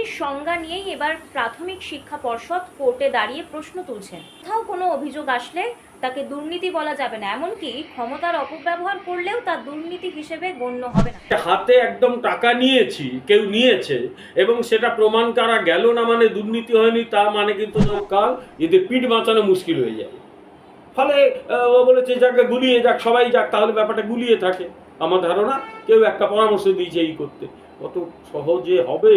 দুর্নীতির সংজ্ঞা নিয়েই এবার প্রাথমিক শিক্ষা পর্ষদ কোর্টে দাঁড়িয়ে প্রশ্ন তুলছেন। কোথাও কোনো অভিযোগ আসলে তাকে দুর্নীতি বলা যাবে না, এমনকি ক্ষমতার অপব্যবহার করলেও তা দুর্নীতি হিসেবে গণ্য হবে না। হাতে একদম টাকা নিয়েছি, কেউ নিয়েছে, এবং সেটা প্রমাণ করা গেল না মানে দুর্নীতি হয়নি, তা মানে কিন্তু কাল এদের পিঠ বাঁচানো মুশকিল হয়ে যাবে ফলে ও বলেছে, যাকে গুলিয়ে যাক, সবাই যাক, তাহলে ব্যাপারটা গুলিয়ে থাকে। আমার ধারণা, কেউ একটা পরামর্শ দিয়েছে এই করতে। কত সহজে হবে?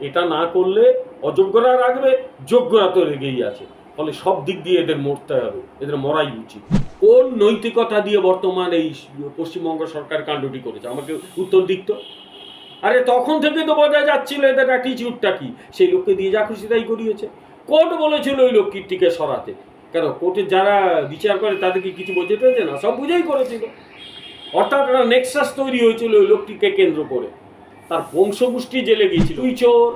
এটা না করলে অযোগ্যরা রাখবে যোগ্যরা তো রেগেই আছে। ফলে সব দিক দিয়ে এদের মরতে হবে, এদের মরাই উচিত। কোন নৈতিকতা দিয়ে বর্তমান এই পশ্চিমবঙ্গ সরকার কাণ্ডটি করেছে? আমাকে উত্তর দিক তো। আরে তখন থেকে তো বোঝা যাচ্ছিল এদের অ্যাটিচিউডটা কি? সেই লোককে দিয়ে যা খুশি তাই করিয়েছে। কোর্ট বলেছিল ওই লোকটিকে সরাতে। কেন? কোর্টে যারা বিচার করে তাদেরকে কিছু বোঝে টয়েছে না? সব বুঝেই করেছিল। অর্থাৎ নেক্সাস তৈরি হয়েছিল ওই লোকটিকে কেন্দ্র করে। তার বংশগোষ্ঠী জেলে গিয়েছিল। তুই চোর,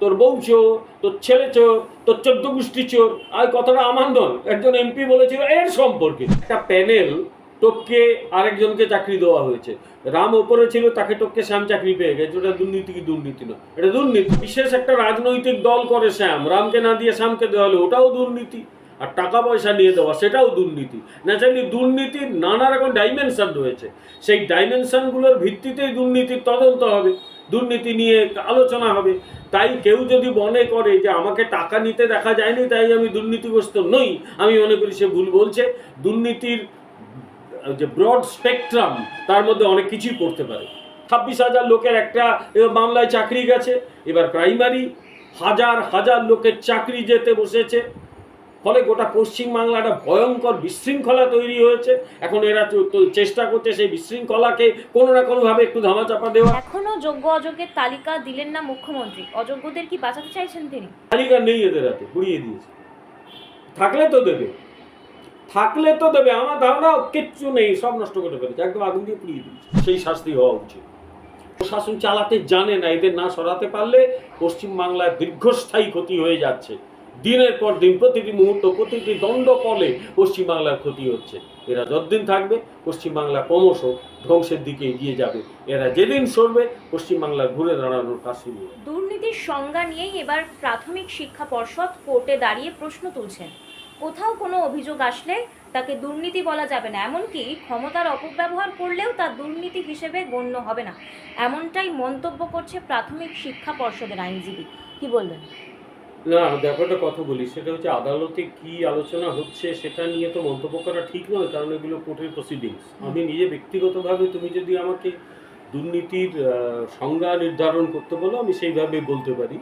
তোর বউ চোর, তোর ছেলে চোর, তোর চোদ্দ গোষ্ঠী চোর। আর কথাটা আমার নয়, একজন এমপি বলেছিল এর সম্পর্কে। একটা প্যানেল টোপকে আরেকজনকে চাকরি দেওয়া হয়েছে। রাম ওপরে ছিল, তাকে টোপকে শ্যাম চাকরি পেয়ে গেছে। ওটা দুর্নীতি কি দুর্নীতি নয়? এটা দুর্নীতি। বিশেষ একটা রাজনৈতিক দল করে শ্যাম। রামকে না দিয়ে শ্যামকে দেওয়া হলো, ওটাও দুর্নীতি। আর টাকা পয়সা নিয়ে দেওয়া, সেটাও দুর্নীতি। ন্যাচারালি দুর্নীতির নানা রকম ডাইমেনশন রয়েছে। সেই ডাইমেনশনগুলোর ভিত্তিতেই দুর্নীতির তদন্ত হবে, দুর্নীতি নিয়ে আলোচনা হবে। তাই কেউ যদি মনে করে যে আমাকে টাকা নিতে দেখা যায়নি, তাই আমি দুর্নীতিগ্রস্ত নই। আমি মনে করি সে ভুল বলছে। দুর্নীতির যে ব্রড স্পেকট্রাম তার মধ্যে অনেক কিছুই পড়তে পারে। ছাব্বিশ হাজার লোকের একটা মামলায় চাকরি গেছে। এবার প্রাইমারি হাজার হাজার লোকের চাকরি যেতে বসেছে। ফলে গোটা পশ্চিমবাংলাটা ভয়ঙ্কর বিশৃঙ্খলা তৈরি হয়েছে। এখন এরা চেষ্টা করছে সেই বিশৃঙ্খলাকে কোনো না কোনোভাবে একটু ধামাচাপা দেওয়া। এখনও যোগ্য অযোগ্যের তালিকা দিলেন না মুখ্যমন্ত্রী। অযোগ্যদের কি বাঁচাতে চাইছেন তিনি? তালিকা নেই এদের হাতে পুড়িয়ে দিয়েছে। থাকলে তো দেবে। থাকলে তো দেবে আমার ধারণা কিচ্ছু নেই সব নষ্ট করে ফেলেছে একদম আগুন দিয়ে পুড়িয়ে দিয়েছে। সেই শাস্তি হওয়া উচিত। প্রশাসন চালাতে জানে না এদের না সরাতে পারলে পশ্চিমবাংলায় দীর্ঘস্থায়ী ক্ষতি হয়ে যাচ্ছে। দিনের পর দিন, প্রতিটি মুহূর্ত, প্রতিটি দণ্ড পলে পশ্চিমবাংলার ক্ষতি হচ্ছে। এরা যতদিন থাকবে, পশ্চিমবাংলা ক্রমশ ধ্বংসের দিকে এগিয়ে যাবে। এরা যেদিন সরবে, পশ্চিমবাংলার ঘুরে দাঁড়ানোর কাজ দুর্নীতির সংজ্ঞা নিয়েই এবার প্রাথমিক শিক্ষা পর্ষদ কোর্টে দাঁড়িয়ে প্রশ্ন তুলছেন। কোথাও কোনো অভিযোগ আসলে তাকে দুর্নীতি বলা যাবে না, এমনকি ক্ষমতার অপব্যবহার করলেও তা দুর্নীতি হিসেবে গণ্য হবে না। এমনটাই মন্তব্য করছে প্রাথমিক শিক্ষা পর্ষদের আইনজীবী। কি বলবেন? না দেখো একটা কথা বলি সেটা হচ্ছে আদালতে কি আলোচনা হচ্ছে সেটা নিয়ে তো মন্তব্য করা ঠিক নয় কারণ এগুলো কোর্টের প্রসিডিংস আমি নিজে ব্যক্তিগতভাবে তুমি যদি আমাকে দুর্নীতির সংজ্ঞা নির্ধারণ করতে বলো আমি সেইভাবে বলতে পারি।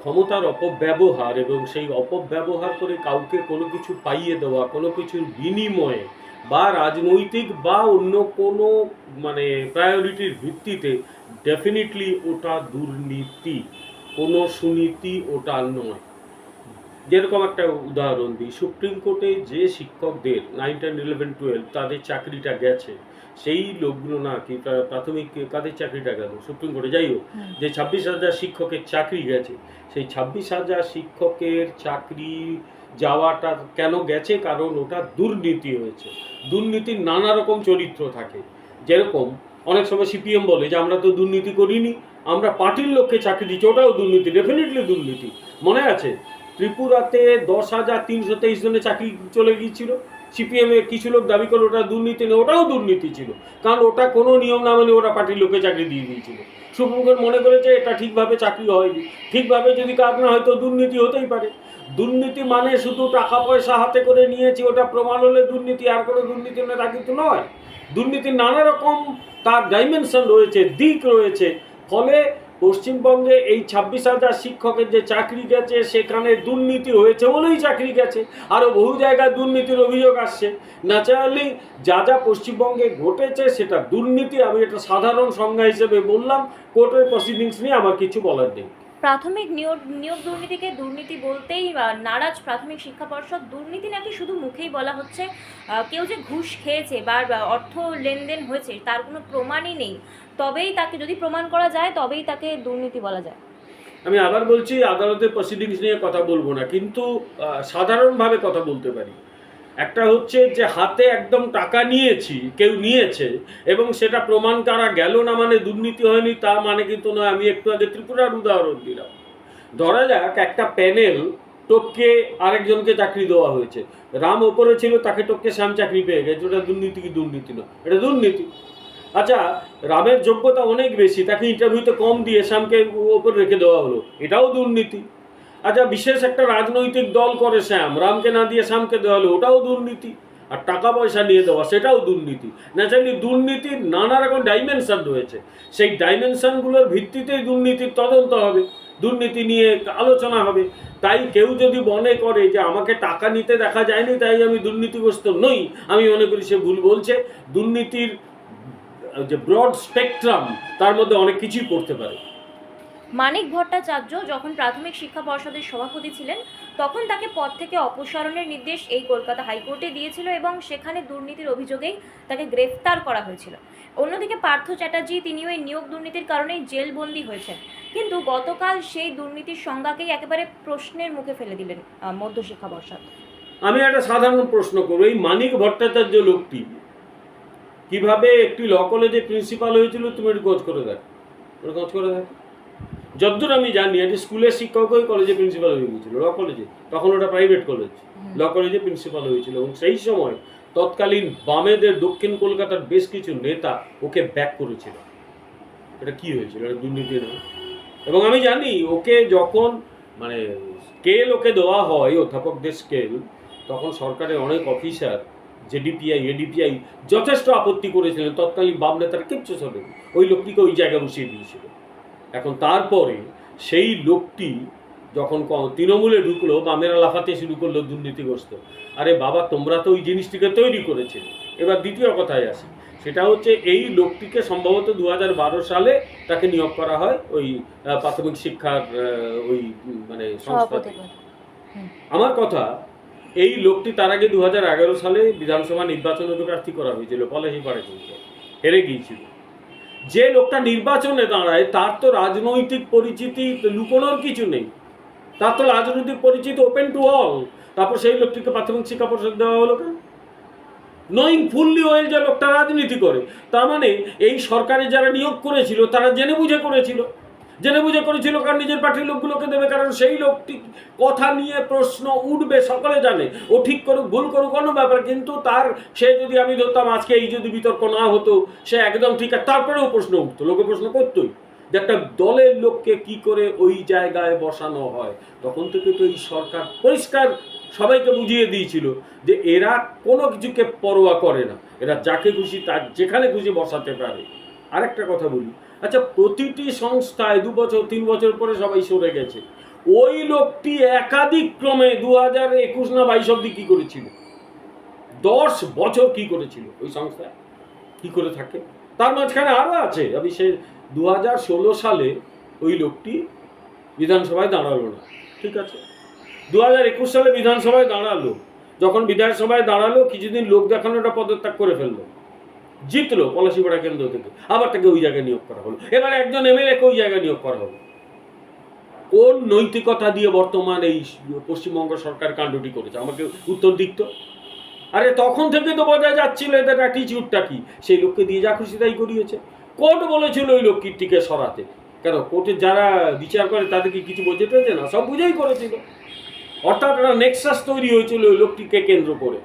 ক্ষমতার অপব্যবহার এবং সেই অপব্যবহার করে কাউকে কোনো কিছু পাইয়ে দেওয়া কোনো কিছুর বিনিময়ে বা রাজনৈতিক বা অন্য কোনো মানে প্রায়োরিটির ভিত্তিতে ডেফিনেটলি ওটা দুর্নীতি। কোনো সুনীতি ওটা নয়। যেরকম একটা উদাহরণ দিই সুপ্রিম কোর্টে যে শিক্ষকদের নাইন টেন ইলেভেন টুয়েলভ তাদের চাকরিটা গেছে সেই লোকগুলো না কি প্রাথমিক কাদের চাকরিটা গেল? সুপ্রিম কোর্টে যাই হোক যে ছাব্বিশ হাজার শিক্ষকের চাকরি গেছে সেই ছাব্বিশ হাজার শিক্ষকের চাকরি যাওয়াটা কেন গেছে? কারণ ওটা দুর্নীতি হয়েছে। দুর্নীতির নানা রকম চরিত্র থাকে। যেরকম অনেক সময় সিপিএম বলে যে আমরা তো দুর্নীতি করিনি। আমরা পার্টির লোককে চাকরি দিচ্ছি, ওটাও দুর্নীতি ডেফিনেটলি দুর্নীতি। মনে আছে? ত্রিপুরাতে দশ হাজার তিনশো তেইশ জনের চাকরি চলে গিয়েছিল। সিপিএম কিছু লোক দাবি করে ওটা দুর্নীতি নেই ওটাও দুর্নীতি ছিল। কারণ ওটা কোনো নিয়ম না মেনে ওরা পার্টির লোককে চাকরি দিয়ে দিয়েছিল। সুপ্রিম মনে করেছে এটা ঠিকভাবে চাকরি হয়নি। ঠিকভাবে যদি কাজ না হয় তো দুর্নীতি হতেই পারে। দুর্নীতি মানে শুধু টাকা পয়সা হাতে করে নিয়েছি, ওটা প্রমাণ হলে দুর্নীতি, আর কোনো দুর্নীতি নয় তা কিন্তু নয়। দুর্নীতির নানা রকম তার ডাইমেনশন রয়েছে, দিক রয়েছে। ফলে পশ্চিমবঙ্গে এই ছাব্বিশ হাজার শিক্ষকের যে চাকরি গেছে, সেখানে দুর্নীতি হয়েছে বলেই চাকরি গেছে। আরও বহু জায়গায় দুর্নীতির অভিযোগ আসছে। ন্যাচারালি যা যা পশ্চিমবঙ্গে ঘটেছে, সেটা দুর্নীতি। আমি এটা সাধারণ সংজ্ঞা হিসেবে বললাম, কোর্টের প্রসিডিংস নিয়ে আমার কিছু বলার নেই। প্রাথমিক নিয়োগ নিয়োগ দুর্নীতিকে দুর্নীতি বলতেই নারাজ প্রাথমিক শিক্ষা পর্ষদ। দুর্নীতি নাকি শুধু মুখেই বলা হচ্ছে কেউ যে ঘুষ খেয়েছে বা অর্থ লেনদেন হয়েছে, তার কোনো প্রমাণই নেই। তবেই তাকে যদি প্রমাণ করা যায়, তবেই তাকে দুর্নীতি বলা যায়। আমি আবার বলছি আদালতের প্রসিডিংস নিয়ে কথা বলব না, কিন্তু সাধারণভাবে কথা বলতে পারি। একটা হচ্ছে যে, হাতে একদম টাকা নিয়েছি, কেউ নিয়েছে, এবং সেটা প্রমাণ করা গেল না মানে দুর্নীতি হয়নি, তা মানে কিন্তু নয়, আমি একটু আগে ত্রিপুরার উদাহরণ দিলাম। ধরা যাক, একটা প্যানেল টপকে আরেকজনকে চাকরি দেওয়া হয়েছে। রাম ওপরে ছিল, তাকে টপকে শ্যাম চাকরি পেয়ে গেছে, ওটা দুর্নীতি কি দুর্নীতি নয়? এটা দুর্নীতি। আচ্ছা রামের যোগ্যতা অনেক বেশি, তাকে ইন্টারভিউতে কম দিয়ে শ্যামকে ওপর রেখে দেওয়া হলো, এটাও দুর্নীতি। আচ্ছা বিশেষ একটা রাজনৈতিক দল করে শ্যাম, রামকে না দিয়ে শ্যামকে দেওয়া হলো, ওটাও দুর্নীতি। আর টাকা পয়সা নিয়ে দেওয়া, সেটাও দুর্নীতি। ন্যাচারালি দুর্নীতির নানা রকম ডাইমেনশন রয়েছে। সেই ডাইমেনশনগুলোর ভিত্তিতেই দুর্নীতির তদন্ত হবে, দুর্নীতি নিয়ে আলোচনা হবে। তাই কেউ যদি মনে করে যে আমাকে টাকা নিতে দেখা যায়নি, তাই আমি দুর্নীতিগ্রস্ত নই, আমি মনে করি সে ভুল বলছে। দুর্নীতির যে ব্রড স্পেকট্রাম তার মধ্যে অনেক কিছুই পড়তে পারে। মানিক ভট্টাচার্য যখন প্রাথমিক শিক্ষা পর্ষদের সভাপতি ছিলেন তখন তাকে পদ থেকে অপসারণের নির্দেশ এই কলকাতা হাইকোর্টে দিয়েছিল এবং সেখানে দুর্নীতির অভিযোগেই তাকে গ্রেফতার করা হয়েছিল। অন্যদিকে পার্থ চ্যাটার্জি তিনিও এই নিয়োগ দুর্নীতির কারণেই জেলবন্দি হয়েছেন। কিন্তু গতকাল সেই দুর্নীতির সংজ্ঞাকেই একেবারে প্রশ্নের মুখে ফেলে দিলেন মধ্যশিক্ষা পর্ষদ। আমি একটা সাধারণ প্রশ্ন করব এই মানিক ভট্টাচার্য লোকটি কীভাবে একটি ল কলেজে প্রিন্সিপাল হয়েছিল তুমি একটু খোঁজ করে দেখ। ওটা করে দেখ। যতদূর আমি জানি একটি স্কুলের শিক্ষক হয়ে কলেজে প্রিন্সিপাল হয়ে গিয়েছিল ল কলেজে তখন ওটা প্রাইভেট কলেজ ল কলেজে প্রিন্সিপাল হয়েছিল। এবং সেই সময় তৎকালীন বামেদের দক্ষিণ কলকাতার বেশ কিছু নেতা ওকে ব্যাক করেছিল। এটা কি হয়েছিল? এটা দুর্নীতি না এবং আমি জানি ওকে যখন মানে স্কেল ওকে দেওয়া হয় অধ্যাপকদের স্কেল তখন সরকারের অনেক অফিসার জেডিপিআই এডিপিআই যথেষ্ট আপত্তি করেছিলেন। তৎকালীন বাম নেতারা কিচ্ছু শোনেন ওই লোকটিকে ওই জায়গায় বসিয়ে দিয়েছিল। এখন তারপরে সেই লোকটি যখন তৃণমূলে ঢুকলো বামেরা লাফাতে শুরু করল দুর্নীতিগ্রস্ত। আরে বাবা তোমরা তো ওই জিনিসটিকে তৈরি করেছিলে এবার দ্বিতীয় কথায় আসি। সেটা হচ্ছে এই লোকটিকে সম্ভবত দু হাজার বারো সালে তাকে নিয়োগ করা হয় ওই প্রাথমিক শিক্ষার ওই মানে সংস্থা আমার কথা এই লোকটি তার আগে দু হাজার এগারো সালে বিধানসভা নির্বাচনে প্রার্থী করা হয়েছিল পলাশিপাড়া কিন্তু হেরে গিয়েছিল। যে লোকটা নির্বাচনে দাঁড়ায়, তার তো রাজনৈতিক পরিচিতি লুকোনোর কিছু নেই। তার তো রাজনৈতিক পরিচিতি ওপেন টু অল তারপর সেই লোকটিকে প্রাথমিক শিক্ষা পরিষদ দেওয়া হলো কেন? নোয়িং ফুললি ওয়েল যে লোকটা রাজনীতি করে, তার মানে এই সরকারে যারা নিয়োগ করেছিল, তারা জেনে বুঝে করেছিল। জেনে বুঝে করেছিল কারণ নিজের পার্টির লোকগুলোকে দেবে, কারণ সেই লোকটি কথা নিয়ে প্রশ্ন উঠবে, সকলে জানে। ও ঠিক করুক, ভুল করুক কোনো ব্যাপার, কিন্তু তার, সে যদি আমি ধরতাম, আজকে এই যদি বিতর্ক না হতো, সে একদম ঠিক আছে তারপরেও প্রশ্ন উঠতো। লোকে প্রশ্ন করতোই যে একটা দলের লোককে কি করে ওই জায়গায় বসানো হয়। তখন থেকে তো এই সরকার পরিষ্কার সবাইকে বুঝিয়ে দিয়েছিল যে এরা কোনো কিছুকে পরোয়া করে না। এরা যাকে খুশি, তার যেখানে খুশি বসাতে পারে। আরেকটা কথা বলি আচ্ছা প্রতিটি সংস্থায় দু বছর, তিন বছর পরে সবাই সরে গেছে। ওই লোকটি একাধিক ক্রমে দু হাজার একুশ না বাইশ অব্দি কী করেছিল? দশ বছর কি করেছিল ওই সংস্থায় কি করে থাকে? তার মাঝখানে আরও আছে। আমি সে দু হাজার ষোলো সালে ওই লোকটি বিধানসভায় দাঁড়াল না। ঠিক আছে? দু হাজার একুশ সালে বিধানসভায় দাঁড়াল। যখন বিধানসভায় দাঁড়াল, কিছুদিন লোক দেখানোটা পদত্যাগ করে ফেলল। জিতলো পলাশিপাড়া কেন্দ্র থেকে। আবার তাকে ওই জায়গায় নিয়োগ করা হলো। এবার একজন এমএলএকে ওই জায়গায় নিয়োগ করা হলো? কোন নৈতিকতা দিয়ে বর্তমান এই পশ্চিমবঙ্গ সরকার কাণ্ডটি করেছে? আমাকে উত্তর দিক তো। আরে তখন থেকে তো বোঝা যাচ্ছিল এদের অ্যাটিচিউডটা কি? সেই লোককে দিয়ে যা খুশি তাই করিয়েছে। কোর্ট বলেছিল ওই লোকটিকে সরাতে। কেন? কোর্টে যারা বিচার করে তাদেরকে কিছু বোঝে না? সব বুঝেই করেছিল। অর্থাৎ একটা নেক্সাস তৈরি হয়েছিল ওই লোকটিকে কেন্দ্র করে।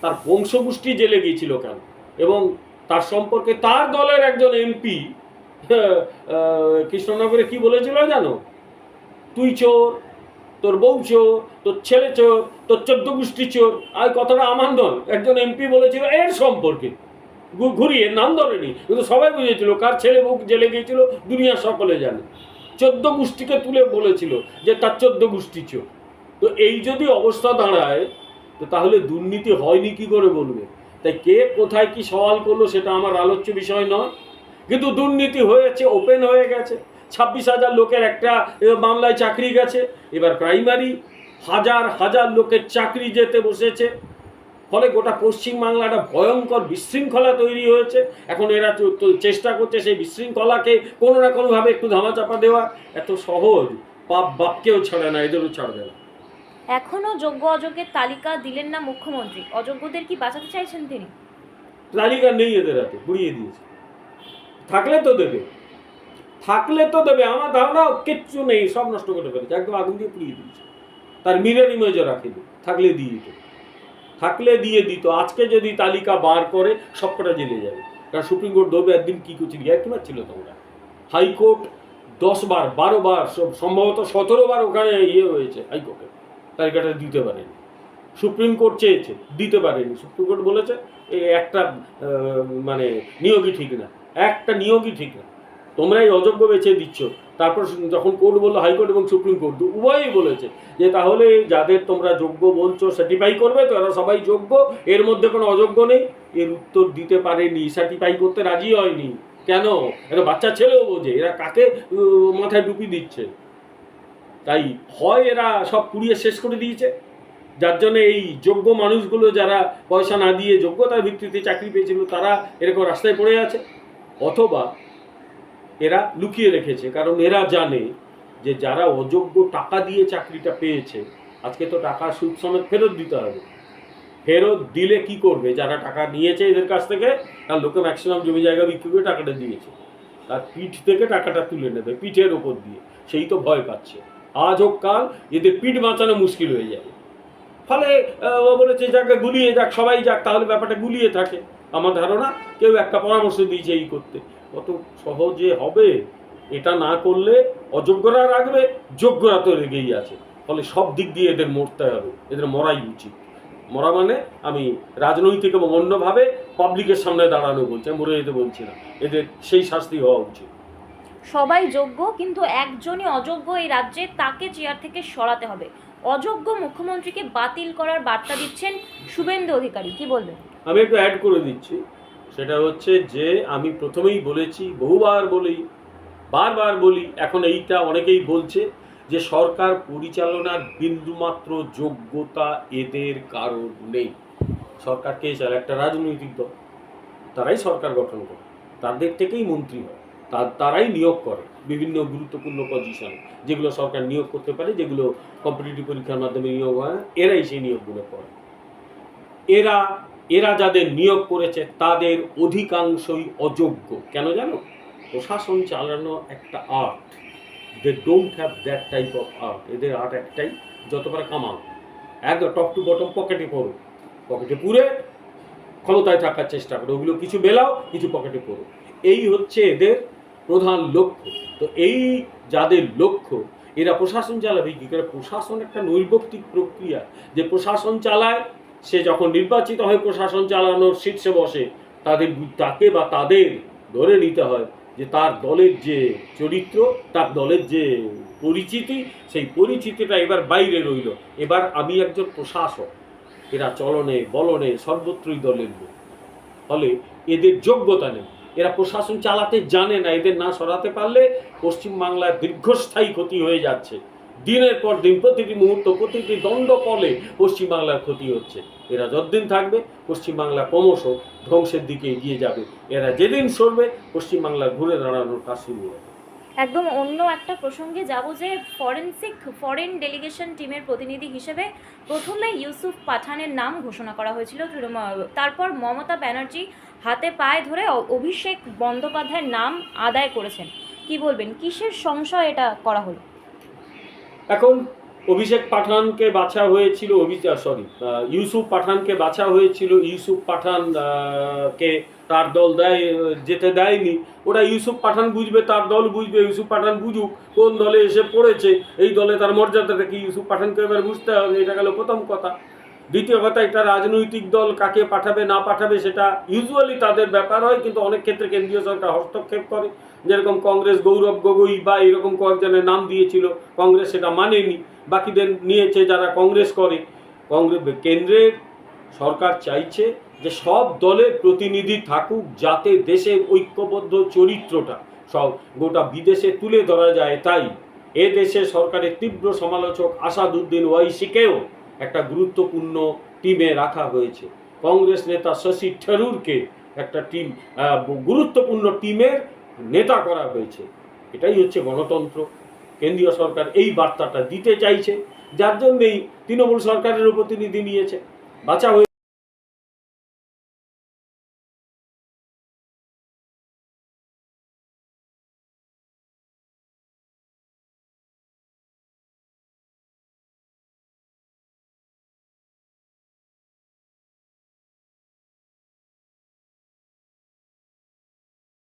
তার বংশগোষ্ঠী জেলে গিয়েছিল কেন? এবং তার সম্পর্কে তার দলের একজন এমপি কৃষ্ণনগরে কি বলেছিল জানো? তুই চোর, তোর বউ চোর, তোর ছেলে চোর, তোর চোদ্দ গোষ্ঠী চোর। আর কথাটা আমার নয়, একজন এমপি বলেছিল এর সম্পর্কে। ঘুরিয়ে, নাম ধরেনি, কিন্তু সবাই বুঝেছিল কার ছেলে বউ জেলে গিয়েছিল, দুনিয়া সকলে জানে। চোদ্দ গোষ্ঠীকে তুলে বলেছিল যে তার চোদ্দ গোষ্ঠী চোর। তো এই যদি অবস্থা দাঁড়ায়, তো তাহলে দুর্নীতি হয়নি কি করে বলবে? তাই কে কোথায় কি সওয়াল করল সেটা আমার আলোচ্য বিষয় নয়। কিন্তু দুর্নীতি হয়েছে, ওপেন হয়ে গেছে। ছাব্বিশ হাজার লোকের একটা মামলায় চাকরি গেছে। এবার প্রাইমারি হাজার হাজার লোকের চাকরি যেতে বসেছে। ফলে গোটা পশ্চিমবাংলাটা ভয়ঙ্কর বিশৃঙ্খলা তৈরি হয়েছে। এখন এরা চেষ্টা করছে সেই বিশৃঙ্খলাকে কোনো না কোনোভাবে একটু ধামাচাপা দেওয়া। এত সহজ, পাপ বাপকেও ছাড়ে না, এদেরও ছাড়বে না। এখনও যোগ্য অযোগ্যের তালিকা দিলেন না মুখ্যমন্ত্রী। অযোগ্যদের কি বাঁচাতে চাইছেন তিনি? তালিকা নেই এদের হাতে, পুড়িয়ে দিয়েছে। থাকলে তো দেবে। থাকলে তো দেবে, আমার ধারণা কিচ্ছু নেই, সব নষ্ট করে ফেলেছে, একদম আগুন দিয়ে পুড়িয়ে দিয়েছে। তার মিরর ইমেজও রাখেনি, থাকলে দিয়ে দিত। থাকলে দিয়ে দিত, আজকে যদি তালিকা বার করে, সবকটা জেলে যাবে। কারণ সুপ্রিম কোর্ট ধরবে একদিন কী করছিল একই ছিল তোমরা হাইকোর্ট দশ বার, বারো বার সম্ভবত সতেরো বার ওখানে ইয়ে হয়েছে হাইকোর্টে। তালিকাটা দিতে পারেনি। সুপ্রিম কোর্ট চেয়েছে, দিতে পারেনি। সুপ্রিম কোর্ট বলেছে একটা মানে নিয়োগই ঠিক না, একটা নিয়োগই ঠিক না। তোমরাই অযোগ্য বেছে দিচ্ছ। তারপর যখন কোর্ট বলল, হাইকোর্ট এবং সুপ্রিম কোর্ট উভয়ই বলেছে যে, তাহলে যাদের তোমরা যোগ্য বলছো সার্টিফাই করবে, তো এরা সবাই যোগ্য, এর মধ্যে কোনো অযোগ্য নেই। এর উত্তর দিতে পারেনি সার্টিফাই করতে রাজি হয়নি। কেন? এরা বাচ্চা ছেলেও বোঝে, এরা কাকে মাথায় ডুপি দিচ্ছে? তাই হয় এরা সব পুড়িয়ে শেষ করে দিয়েছে। যার জন্য এই যোগ্য মানুষগুলো যারা পয়সা না দিয়ে যোগ্যতার ভিত্তিতে চাকরি পেয়েছিল, তারা এরকম রাস্তায় পড়ে আছে। অথবা এরা লুকিয়ে রেখেছে, কারণ এরা জানে যে যারা অযোগ্য টাকা দিয়ে চাকরিটা পেয়েছে, আজকে তো টাকা সুদ সমেত ফেরত দিতে হবে। ফেরত দিলে কি করবে? যারা টাকা নিয়েছে এদের কাছ থেকে, তার লোকে ম্যাক্সিমাম জমি জায়গা বিক্রি করে টাকাটা দিয়েছে। তার পিঠ থেকে টাকাটা তুলে নেবে, পিঠের ওপর দিয়ে। সেই তো ভয় পাচ্ছে। আজ হোক কাল এদের পিঠ বাঁচানো মুশকিল হয়ে যাবে ফলে ও বলেছে, যাকে গুলিয়ে যাক, সবাই যাক, তাহলে ব্যাপারটা গুলিয়ে থাকে। আমার ধারণা, কেউ একটা পরামর্শ দিয়েছে এই করতে। কত সহজে হবে? এটা না করলে অযোগ্যরা রাখবে যোগ্যরা তো রেগেই আছে। ফলে সব দিক দিয়ে এদের মরতে হবে, এদের মরাই উচিত। মরা মানে আমি রাজনৈতিক এবং অন্যভাবে পাবলিকের সামনে দাঁড়ানো বলছি মরে যেতে বলছি না। এদের সেই শাস্তি হওয়া উচিত। সবাই যোগ্য, কিন্তু একজনই অযোগ্য এই রাজ্যে, তাকে চেয়ার থেকে সরাতে হবে। অযোগ্য মুখ্যমন্ত্রীকে বাতিল করার বার্তা দিচ্ছেন শুভেন্দু অধিকারী। কি বলবেন? আমি একটু অ্যাড করে দিচ্ছি। সেটা হচ্ছে যে, আমি প্রথমেই বলেছি, বহুবার বলি, বারবার বলি, এখন এইটা অনেকেই বলছে যে, সরকার পরিচালনার বিন্দুমাত্র যোগ্যতা এদের কারণ নেই। সরকার কে চায় একটা রাজনৈতিক দল, তারাই সরকার গঠন করে। তাদের থেকেই মন্ত্রী হয়। তার তারাই নিয়োগ করে বিভিন্ন গুরুত্বপূর্ণ পজিশনে যেগুলো সরকার নিয়োগ করতে পারে, যেগুলো কম্পিটিটিভ পরীক্ষার মাধ্যমে নিয়োগ হয়, এরাই সেই নিয়োগগুলো করে। এরা এরা যাদের নিয়োগ করেছে, তাদের অধিকাংশই অযোগ্য। কেন জানো? প্রশাসন চালানো একটা art they don't have that type of art এদের আর্ট একটাই যত পারে একদম টপ টু বটম পকেটে পড়ো পকেটে পুরে ক্ষমতায় থাকার চেষ্টা করো। ওগুলো কিছু বেলাও কিছু পকেটে পড়ো এই হচ্ছে এদের প্রধান লক্ষ্য। তো এই যাদের লক্ষ্য, এরা প্রশাসন চালাবে কি? করে প্রশাসন একটা নৈর্ব্যক্তিক প্রক্রিয়া। যে প্রশাসন চালায়, সে যখন নির্বাচিত হয় প্রশাসন চালানোর শীর্ষে বসে, তাদের তাকে বা তাদের ধরে নিতে হয় যে তার দলের যে চরিত্র, তার দলের যে পরিচিতি, সেই পরিচিতিটা এবার বাইরে রইল। এবার আমি একজন প্রশাসক, এরা চলনে, বলনে সর্বত্রই দলের লোক। ফলে এদের যোগ্যতা নেই। এরা প্রশাসন চালাতে জানে না, এদের না সরাতে পারলে পশ্চিমবাংলার দীর্ঘস্থায়ী ক্ষতি হয়ে যাচ্ছে। দিনের পর দিন, প্রতিটি মুহূর্ত, প্রতিটি দণ্ড পলে পশ্চিমবাংলার ক্ষতি হচ্ছে। এরা যতদিন থাকবে, পশ্চিমবাংলা ক্রমশ ধ্বংসের দিকে এগিয়ে যাবে। এরা যেদিন সরবে পশ্চিমবাংলার ঘুরে দাঁড়ানোর কাজ শুরু হবে একদম অন্য একটা প্রসঙ্গে যাব যে ফরেনসিক, ফরেন ডেলিগেশন টিমের প্রতিনিধি হিসেবে প্রথমে ইউসুফ পাঠানের নাম ঘোষণা করা হয়েছিল। তারপর মমতা ব্যানার্জি হাতে পায়ে ধরে অভিষেক বন্দ্যোপাধ্যায়ের নাম আদায় করেছেন। কি বলবেন? কিসের সংশয় এটা করা হলো? এখন অভিষেক পাঠানকে বাছা হয়েছিল সরি ইউসুফ পাঠানকে বাছা হয়েছিল, ইউসুফ পাঠান কে তার দল দেয়, যেতে দেয়নি, ওরা ইউসুফ পাঠান বুঝবে, তার দল বুঝবে, ইউসুফ পাঠান বুঝুক, কোন দলে এসে পড়েছে, এই দলে তার মর্যাদাটা কি ইউসুফ পাঠানকে এবার বুঝতে হবে, এটা গেল প্রথম কথা। দ্বিতীয় কথা, এটা রাজনৈতিক দল কাকে পাঠাবে, না পাঠাবে, সেটা ইউজুয়ালি তাদের ব্যাপার হয়, কিন্তু অনেক ক্ষেত্রে কেন্দ্রীয় সরকার হস্তক্ষেপ করে। যেরকম কংগ্রেস গৌরব গগৈ বা এরকম কয়েকজনের নাম দিয়েছিল, কংগ্রেস সেটা মানেনি, বাকিদের নিয়েছে যারা কংগ্রেস করে। কংগ্রেস কেন্দ্রের সরকার চাইছে যে সব দলের প্রতিনিধি থাকুক, যাতে দেশের ঐক্যবদ্ধ চরিত্রটা সব গোটা বিদেশে তুলে ধরা যায়, তাই এ দেশে সরকারের তীব্র সমালোচক আসাদুদ্দিন ওয়াইসিকেও একটা গুরুত্বপূর্ণ টিমে রাখা হয়েছে। কংগ্রেস নেতা শশী থারুরকে একটা টিম গুরুত্বপূর্ণ টিমের নেতা করা হয়েছে। এটাই হচ্ছে গণতন্ত্র। কেন্দ্রীয় সরকার এই বার্তাটা দিতে চাইছে, যার জন্যেই তৃণমূল সরকারেরও প্রতিনিধি নিয়েছে। বাঁচা হয়ে